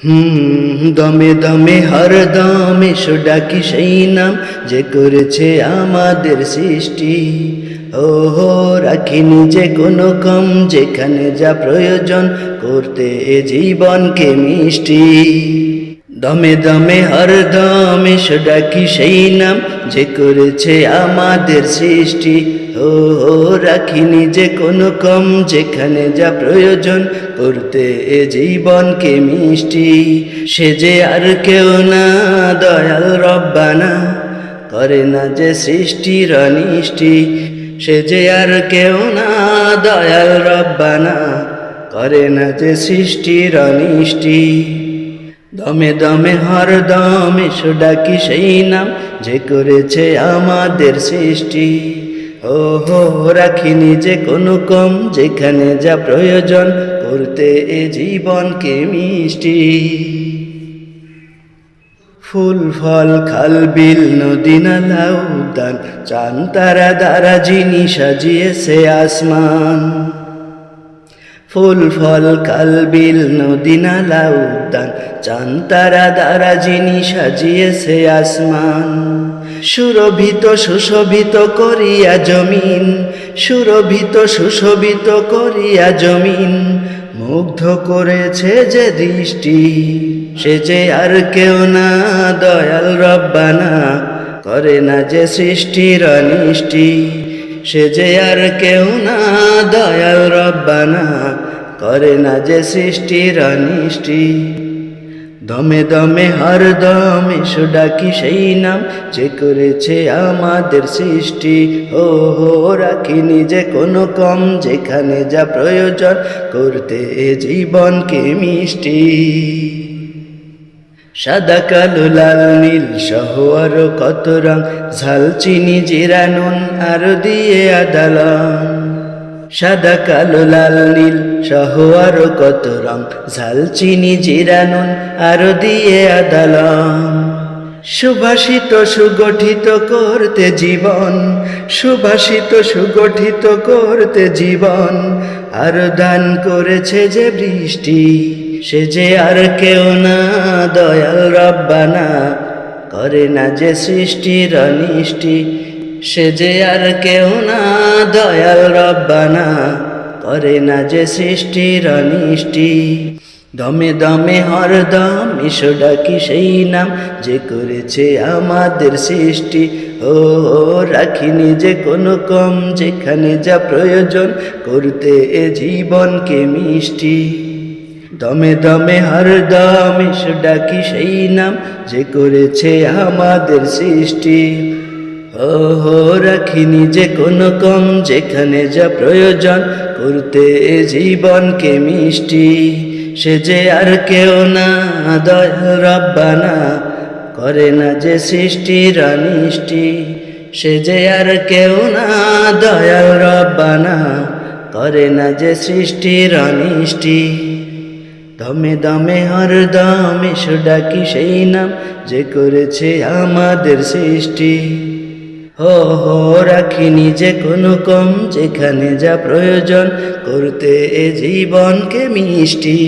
দমে দমে হর দমে ডাকি সেই নাম যে করেছে আমাদের সৃষ্টি ও হো রাখিনি যে কোনো কম যেখানে যা প্রয়োজন করতে এ জীবনকে মিষ্টি দমে দমে হর দমে ডাকি সেই নাম যে করেছে আমাদের সৃষ্টি ও রাখিনি যে কোনো কম, যেখানে যা প্রয়োজন করতে এ জীবনকে মিষ্টি। সে যে আর কেউ না, দয়াল রব্বানা করে না যে সৃষ্টির অনিষ্টি। সে যে আর কেউ না, দয়াল রব্বানা করে না যে সৃষ্টির অনিষ্টি। দমে দমে হর দমে ডাকি সেই নাম যে করেছে আমাদের সৃষ্টি? ও হো রাখিনি যে কোনো কম, যেখানে যা প্রয়োজন করতে এ জীবনকে মিষ্টি। ফুল, ফল, খাল, বিল, নদী, নালা, উদ্যান, চান, তারা, দ্বারা যিনি সাজিয়েছে আসমান। ফুল, ফল কাল বিল, নদী, নালা, উদ্যান, চান, তারা, দ্বারা যিনি সাজিয়েছে আসমান। সুরভিত সুশোভিত করিয়া জমিন, সুরভিত সুশোভিত করিয়া জমিন। মুগ্ধ করেছে যে দৃষ্টি, সে যে আর কেউ না, দয়াল রব্বানা করে না যে সৃষ্টির অনিষ্টি। সে যে আর কেউ না, দয়াল রব্বানা করে না যে সৃষ্টির অনিষ্টি। দমে দমে হর দমে ডাকি সেই নাম যে করেছে আমাদের সৃষ্টি। ও হো রাখিনি যে কোনো কম, যেখানে যা প্রয়োজন করতে এ জীবনকে মিষ্টি। সাদা, কালো, লাল, নীল সহ আরও কত রং, ঝাল, চিনি, জিরা, নুন, আরও দিয়ে আদালন সাদা কালো, লাল, নীল, সহ আরও কত রং। ঝাল, চিনি, জিরা, নুন, আরও দিয়ে আদালন সুভাষিত, সুগঠিত করতে জীবন, সুভাষিত, সুগঠিত করতে জীবন। আর দান করেছে যে বৃষ্টি, সে যে আর কেউ না, দয়াল রব্বানা করে না যে সৃষ্টির অনিষ্টি, সে যে আর কেউ না দয়াল রব্বানা, করে না যে সৃষ্টির অনিষ্টি। দমে দমে হর দম ইসো ডাকি সেই নাম যে করেছে আমাদের সৃষ্টি। ও রাখিনি যে কোনো কম, যেখানে যা প্রয়োজন করতে এ জীবনকে মিষ্টি। দমে দমে হর দম ইসো ডাকি সেই নাম যে করেছে আমাদের সৃষ্টি। ও হো রাখিনি যে কোনো কম, যেখানে যা প্রয়োজন, করতে জীবনকে মিষ্টি। সে যে আর কেউ না, দয়াল রব্বানা, করে না যে সৃষ্টির অনিষ্টি। সে যে আর কেউ না, দয়াল রব্বানা, করে না যে সৃষ্টির অনিষ্টি। দমে দমে হর দমে ডাকি সেই নাম যে করেছে আমাদের সৃষ্টি। হো হো রাখিনি যে কোনো কম যেখানে যা প্রয়োজন করতে এ জীবনকে মিষ্টি।